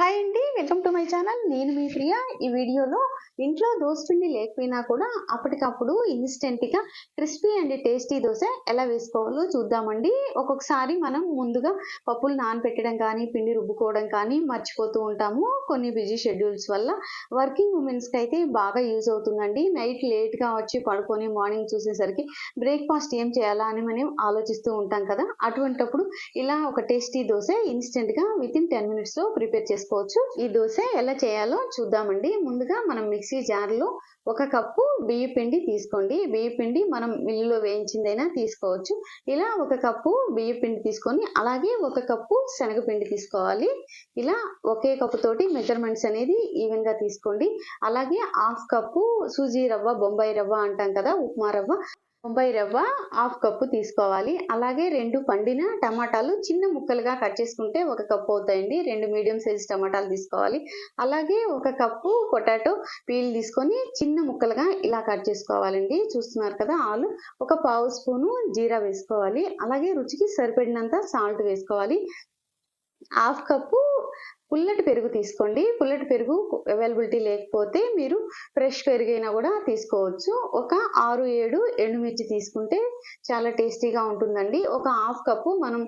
Hi అండి welcome to my channel నేను మీ ప్రియ. ఈ వీడియోలో ఇంట్లో దోశ పిండి లేకపోయినా కూడా అప్పటికప్పుడు ఇన్స్టెంట్గా క్రిస్పీ అండ్ టేస్టీ దోశ ఎలా వేసుకోవాలో చూద్దామండి. ఒక్కొక్కసారి మనం ముందుగా పప్పులు నానబెట్టడం కానీ పిండి రుబ్బుకోవడం కానీ మర్చిపోతూ ఉంటాము. కొన్ని బిజీ షెడ్యూల్స్ వల్ల వర్కింగ్ ఉమెన్స్కి అయితే బాగా యూజ్ అవుతుందండి. నైట్ లేట్గా వచ్చి పడుకొని మార్నింగ్ చూసేసరికి బ్రేక్ఫాస్ట్ ఏం చేయాలా అని మనం ఆలోచిస్తూ ఉంటాం కదా. అటువంటప్పుడు ఇలా ఒక టేస్టీ దోశ ఇన్స్టెంట్గా విత్ ఇన్ టెన్ మినిట్స్లో ప్రిపేర్ చేసుకోవచ్చు ఈ దోశ ఎలా చేయాలో చూద్దామండి. ముందుగా మనం మిక్సీ జార్లో ఒక కప్పు బియ్య పిండి తీసుకోండి. బియ్య పిండి మనం మిల్లులో వేయించిందైనా తీసుకోవచ్చు. ఇలా ఒక కప్పు బియ్య పిండి తీసుకొని అలాగే ఒక కప్పు శనగపిండి తీసుకోవాలి. ఇలా ఒకే కప్పు తోటి మెజర్మెంట్స్ అనేది ఈవెన్గా తీసుకోండి. అలాగే హాఫ్ కప్పు సూజీ రవ్వ బొంబాయి రవ్వ అంటాం కదా ఉప్మా రవ్వ. బొంబాయి రవ్వ హాఫ్ కప్పు తీసుకోవాలి. అలాగే రెండు పండిన టమాటాలు చిన్న ముక్కలుగా కట్ చేసుకుంటే ఒక కప్పు అవుతాయండి. రెండు మీడియం సైజ్ టమాటాలు తీసుకోవాలి. అలాగే ఒక కప్పు పొటాటో పీల్ తీసుకొని చిన్న ముక్కలుగా ఇలా కట్ చేసుకోవాలండి. చూస్తున్నారు కదా ఆలు. ఒక పావు స్పూను జీరా వేసుకోవాలి. అలాగే రుచికి సరిపడినంత సాల్ట్ వేసుకోవాలి. హాఫ్ కప్పు పుల్లటి పెరుగు తీసుకోండి. పుల్లటి పెరుగు అవైలబిలిటీ లేకపోతే మీరు ఫ్రెష్ పెరుగైనా కూడా తీసుకోవచ్చు. ఒక ఆరు ఏడు ఎండుమిర్చి తీసుకుంటే చాలా టేస్టీగా ఉంటుందండి. ఒక హాఫ్ కప్పు మనం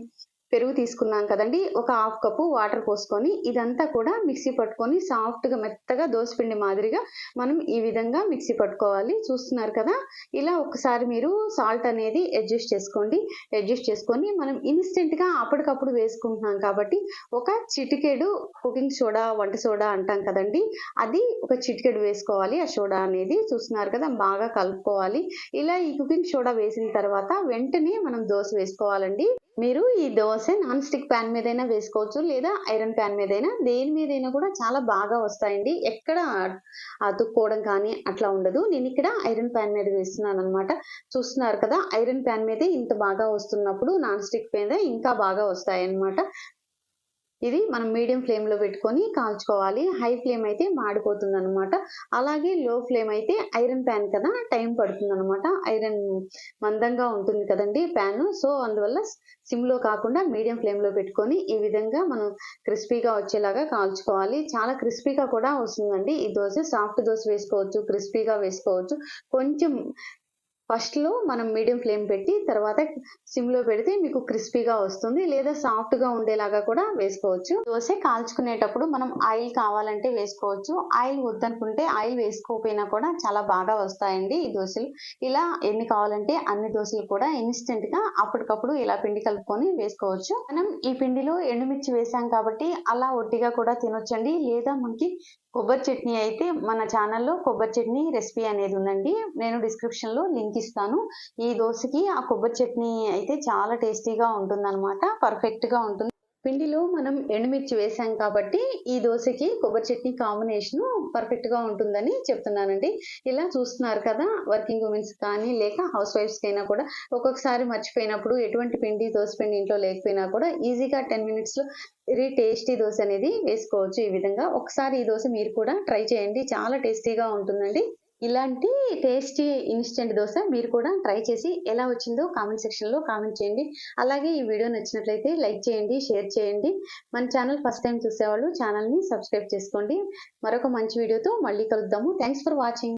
పెరుగు తీసుకున్నాం కదండి. ఒక హాఫ్ కప్పు వాటర్ పోసుకొని ఇదంతా కూడా మిక్సీ పట్టుకొని సాఫ్ట్గా మెత్తగా దోసపిండి మాదిరిగా మనం ఈ విధంగా మిక్సీ పట్టుకోవాలి. చూస్తున్నారు కదా? ఇలా ఒకసారి మీరు సాల్ట్ అనేది అడ్జస్ట్ చేసుకోండి. అడ్జస్ట్ చేసుకొని మనం ఇన్స్టెంట్గా అప్పటికప్పుడు వేసుకుంటున్నాం కాబట్టి ఒక చిటికెడు కుకింగ్ సోడా వంట సోడా అంటాం కదండి. అది ఒక చిటికెడు వేసుకోవాలి. ఆ సోడా అనేది చూస్తున్నారు కదా? బాగా కలుపుకోవాలి. ఇలా ఈ కుకింగ్ సోడా వేసిన తర్వాత వెంటనే మనం దోశ వేసుకోవాలండి. మీరు ఈ దోశ నాన్ స్టిక్ ప్యాన్ మీదైనా వేసుకోవచ్చు లేదా ఐరన్ ప్యాన్ మీదైనా. దేని మీదైనా కూడా చాలా బాగా వస్తాయండి. ఎక్కడ అతుక్కోవడం కానీ అట్లా ఉండదు. నేను ఇక్కడ ఐరన్ ప్యాన్ మీద వేస్తున్నాను అనమాట చూస్తున్నారు కదా ఐరన్ ప్యాన్ మీదే ఇంత బాగా వస్తున్నప్పుడు నాన్ స్టిక్ మీద ఇంకా బాగా వస్తాయి అనమాట ఇది మనం మీడియం ఫ్లేమ్లో పెట్టుకొని కాల్చుకోవాలి. హై ఫ్లేమ్ అయితే మాడిపోతుంది అనమాట అలాగే లో ఫ్లేమ్ అయితే ఐరన్ ప్యాన్ కదా టైం పడుతుంది అనమాట ఐరన్ మందంగా ఉంటుంది కదండి ప్యాన్. సో అందువల్ల సిమ్లో కాకుండా మీడియం ఫ్లేమ్లో పెట్టుకొని ఈ విధంగా మనం క్రిస్పీగా వచ్చేలాగా కాల్చుకోవాలి. చాలా క్రిస్పీగా కూడా వస్తుందండి. ఈ దోశ సాఫ్ట్ దోశ వేసుకోవచ్చు క్రిస్పీగా వేసుకోవచ్చు. కొంచెం ఫస్ట్లో మనం మీడియం ఫ్లేమ్ పెట్టి తర్వాత సిమ్లో పెడితే మీకు క్రిస్పీగా వస్తుంది లేదా సాఫ్ట్గా ఉండేలాగా కూడా వేసుకోవచ్చు. దోశ కాల్చుకునేటప్పుడు మనం ఆయిల్ కావాలంటే వేసుకోవచ్చు. ఆయిల్ వద్దనుకుంటే ఆయిల్ వేసుకోకపోయినా కూడా చాలా బాగా వస్తాయండి ఈ దోశలు. ఇలా ఎన్ని కావాలంటే అన్ని దోశలు కూడా ఇన్స్టెంట్గా అప్పటికప్పుడు ఇలా పిండి కలుపుకొని వేసుకోవచ్చు. మనం ఈ పిండిలో ఎండుమిర్చి వేసాం కాబట్టి అలా ఒట్టిగా కూడా తినొచ్చండి. లేదా మనకి కొబ్బరి చట్నీ అయితే మన ఛానల్లో కొబ్బరి చట్నీ రెసిపీ అనేది ఉందండి. నేను డిస్క్రిప్షన్లో లింక్ ఇస్తాను. ఈ దోశకి ఆ కొబ్బరి చట్నీ అయితే చాలా టేస్టీగా ఉంటుందన్నమాట. పర్ఫెక్ట్గా ఉంటుంది. పిండిలో మనం ఎండుమిర్చి వేసాం కాబట్టి ఈ దోశకి కొబ్బరి చట్నీ కాంబినేషన్ పర్ఫెక్ట్గా ఉంటుందని చెప్తున్నానండి. ఇలా చూస్తున్నారు కదా వర్కింగ్ ఉమెన్స్ కానీ లేక హౌస్ వైఫ్స్కి అయినా కూడా ఒక్కొక్కసారి మర్చిపోయినప్పుడు ఎటువంటి పిండి దోశ పిండి ఇంట్లో లేకపోయినా కూడా ఈజీగా టెన్ మినిట్స్లో వెరీ టేస్టీ దోశ అనేది వేసుకోవచ్చు. ఈ విధంగా ఒకసారి ఈ దోశ మీరు కూడా ట్రై చేయండి. చాలా టేస్టీగా ఉంటుందండి. ఇలాంటి టేస్టీ ఇన్స్టెంట్ దోశ మీరు కూడా ట్రై చేసి ఎలా వచ్చిందో కామెంట్ సెక్షన్లో కామెంట్ చేయండి. అలాగే ఈ వీడియో నచ్చినట్లయితే లైక్ చేయండి షేర్ చేయండి. మన ఛానల్ ఫస్ట్ టైం చూసేవాళ్ళు ఛానల్ని సబ్స్క్రైబ్ చేసుకోండి. మరొక మంచి వీడియోతో మళ్ళీ కలుద్దాము. Thanks for watching.